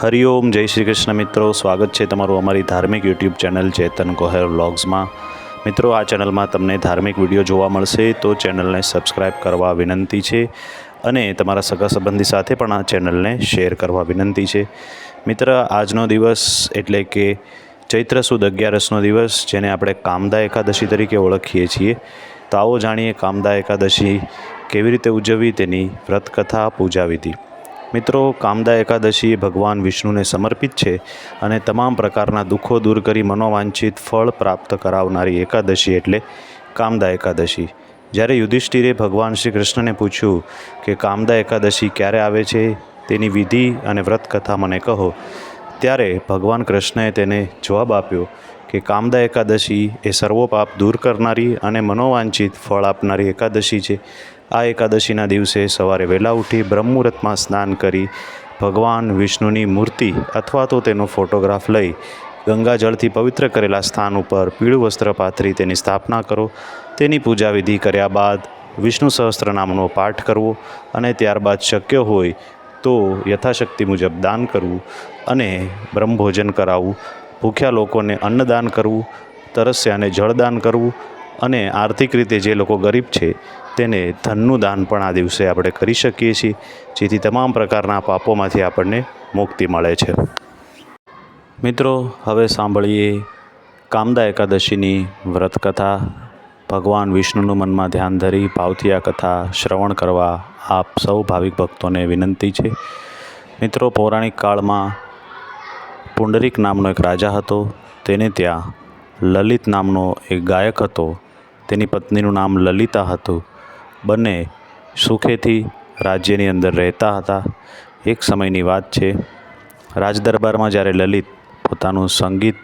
હરિઓમ, જય શ્રી કૃષ્ણ મિત્રો. સ્વાગત છે તમારું અમારી ધાર્મિક યુટ્યુબ ચેનલ ચેતન કોહેર વ્લોગ્સમાં. મિત્રો, આ ચેનલમાં તમને ધાર્મિક વીડિયો જોવા મળશે તો ચેનલને સબસ્ક્રાઈબ કરવા વિનંતી છે અને તમારા સગા સંબંધી સાથે પણ આ ચેનલને શેર કરવા વિનંતી છે. મિત્ર, આજનો દિવસ એટલે કે ચૈત્ર સુદ અગિયારસનો દિવસ, જેને આપણે કામદા એકાદશી તરીકે ઓળખીએ છીએ. તો આવો જાણીએ કામદા એકાદશી કેવી રીતે ઉજવવી, તેની વ્રતકથા પૂજા વિધિ મિત્રો, કામદા એકાદશી ભગવાન વિષ્ણુને સમર્પિત છે અને તમામ પ્રકારના દુઃખો દૂર કરી મનોવાંછિત ફળ પ્રાપ્ત કરાવનારી એકાદશી એટલે કામદા એકાદશી. જ્યારે યુધિષ્ઠિરે ભગવાન શ્રી કૃષ્ણને પૂછ્યું કે કામદા એકાદશી ક્યારે આવે છે, તેની વિધિ અને વ્રતકથા મને કહો, ત્યારે ભગવાન કૃષ્ણએ તેને જવાબ આપ્યો કે કામદા એકાદશી એ સર્વોપાપ દૂર કરનારી અને મનોવાંછિત ફળ આપનારી એકાદશી છે. આ એકાદશીના દિવસે સવારે વહેલા ઉઠી બ્રહ્મુહૂર્તમાં સ્નાન કરી ભગવાન વિષ્ણુની મૂર્તિ અથવા તો તેનો ફોટોગ્રાફ લઈ ગંગાજળથી પવિત્ર કરેલા સ્થાન ઉપર પીળું વસ્ત્ર પાથરી તેની સ્થાપના કરો. તેની પૂજા વિધિ કર્યા બાદ વિષ્ણુ સહસ્ત્રનામનો પાઠ કરવો અને ત્યારબાદ શક્ય હોય તો યથાશક્તિ મુજબ દાન કરવું અને બ્રહ્મભોજન કરાવવું. ભૂખ્યા લોકોને અન્નદાન કરવું, તરસ્યાને જળદાન કરવું અને આર્થિક રીતે જે લોકો ગરીબ છે, તેને ધનનું દાન પણ આ દિવસે આપણે કરી શકીએ છીએ, જેથી તમામ પ્રકારના પાપોમાંથી આપણને મુક્તિ મળે છે. મિત્રો, હવે સાંભળીએ કામદા એકાદશીની વ્રતકથા. ભગવાન વિષ્ણુનું મનમાં ધ્યાન ધરી ભાવથી આ કથા શ્રવણ કરવા આપ સૌ ભાવિક ભક્તોને વિનંતી છે. મિત્રો, પૌરાણિક કાળમાં પુંડરીક નામનો એક રાજા હતો, તેને ત્યાં લલિત નામનો એક ગાયક હતો. તેની પત્નીનું નામ લલિતા હતું. બંને સુખેથી રાજ્યની અંદર રહેતા હતા. એક સમયની વાત છે, રાજદરબારમાં જ્યારે લલિત પોતાનું સંગીત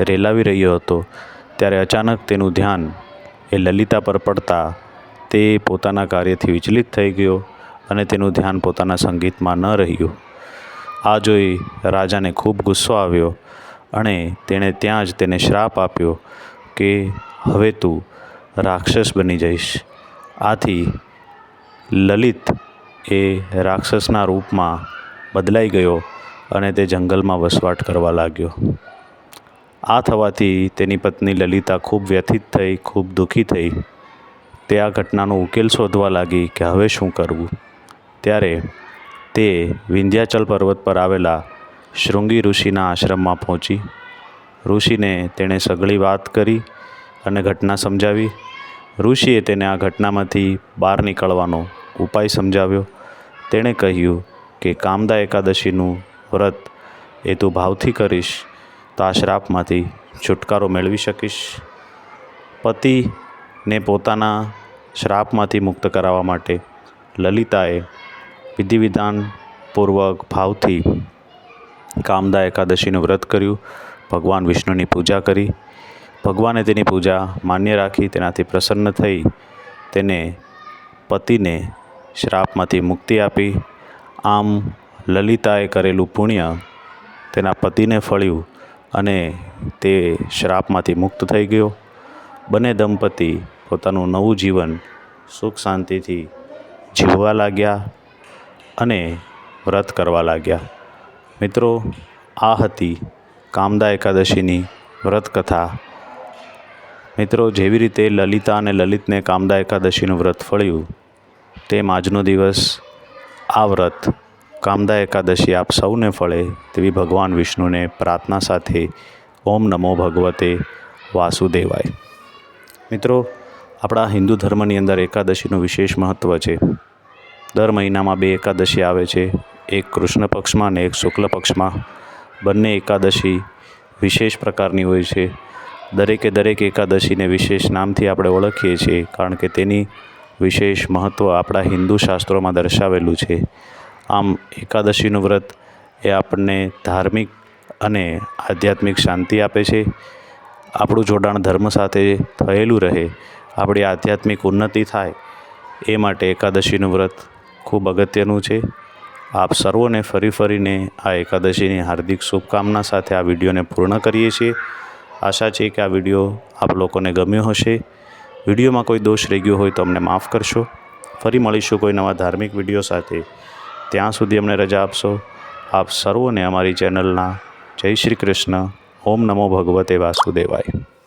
રેલાવી રહ્યો હતો, ત્યારે અચાનક તેનું ધ્યાન એ લલિતા પર પડતા તે પોતાના કાર્યથી વિચલિત થઈ ગયો અને તેનું ધ્યાન પોતાના સંગીતમાં ન રહ્યું. આ જોઈ રાજાને ખૂબ ગુસ્સો આવ્યો અને તેણે ત્યાં જ તેને શ્રાપ આપ્યો કે, હવે તું રાક્ષસ બની જઈશ. આથી લલિત એ રાક્ષસના રૂપમાં બદલાઈ ગયો અને તે જંગલમાં વસવાટ કરવા લાગ્યો. આ થવાથી તેની પત્ની લલિતા ખૂબ વ્યથિત થઈ, ખૂબ દુઃખી થઈ. તે આ ઘટનાનો ઉકેલ શોધવા લાગી કે હવે શું કરવું? ત્યારે તે વિંધ્યાચલ પર્વત પર આવેલા શૃંગી ઋષિના આશ્રમમાં પહોંચી. ઋષિને તેણે સઘળી વાત કરી અને ઘટના સમજાવી. ઋષિએ તેને આ ઘટનામાંથી બહાર નીકળવાનો ઉપાય સમજાવ્યો. તેણે કહ્યું કે, કામદા એકાદશીનું વ્રત એ તું ભાવથી કરીશ, તો આ શ્રાપમાંથી છુટકારો મેળવી શકીશ. પતિને પોતાના શ્રાપમાંથી મુક્ત કરાવવા માટે લલિતાએ વિધિવિધાનપૂર્વક ભાવથી કામદા એકાદશીનું વ્રત કર્યું. ભગવાન વિષ્ણુની પૂજા કરી. ભગવાને તેની પૂજા માન્ય રાખી, તેનાથી પ્રસન્ન થઈ, તેને પતિને શ્રાપમાંથી મુક્તિ આપી. આમ લલિતાએ કરેલું પુણ્ય તેના પતિને ફળ્યું અને તે શ્રાપમાંથી મુક્ત થઈ ગયો. બંને દંપતી પોતાનું નવું જીવન સુખ શાંતિથી જીવવા લાગ્યા અને વ્રત કરવા લાગ્યા. મિત્રો, આ હતી કામદા એકાદશીની વ્રતકથા. મિત્રો, જેવી રીતે લલિતા અને લલિતને કામદા એકાદશીનું વ્રત ફળ્યું, તેમ આજનો દિવસ આ વ્રત કામદા એકાદશી આપ સૌને ફળે તેવી ભગવાન વિષ્ણુને પ્રાર્થના સાથે ઓમ નમો ભગવતે વાસુદેવાય. મિત્રો, આપણા હિન્દુ ધર્મની અંદર એકાદશીનું વિશેષ મહત્ત્વ છે. દર મહિનામાં બે એકાદશી આવે છે. એક કૃષ્ણ પક્ષમાં અને એક શુક્લ પક્ષમાં. બંને એકાદશી વિશેષ પ્રકારની હોય છે. દરેકે દરેક એકાદશીને વિશેષ નામથી આપણે ઓળખીએ છીએ, કારણ કે તેની વિશેષ મહત્ત્વ આપણા હિન્દુ શાસ્ત્રોમાં દર્શાવેલું છે. આમ, એકાદશીનું વ્રત એ આપણને ધાર્મિક અને આધ્યાત્મિક શાંતિ આપે છે. આપણું જોડાણ ધર્મ સાથે થયેલું રહે, આપણી આધ્યાત્મિક ઉન્નતિ થાય, એ માટે એકાદશીનું વ્રત ખૂબ અગત્યનું છે. આપ સર્વોને ફરી ફરીને આ એકાદશીની હાર્દિક શુભકામના સાથે આ વિડીયોને પૂર્ણ કરીએ છીએ. આશા છે કે આ વીડિયો આપ લોકોને ગમ્યો હશે. વિડીયોમાં કોઈ દોષ રહી ગયો હોય તો અમને માફ કરશો. ફરી મળીશું કોઈ નવા ધાર્મિક વીડિયો સાથે. ત્યાં સુધી અમને રજા આપશો. આપ સર્વોને અમારી ચેનલના જય શ્રી કૃષ્ણ. ઓમ નમો ભગવતે વાસુદેવાય.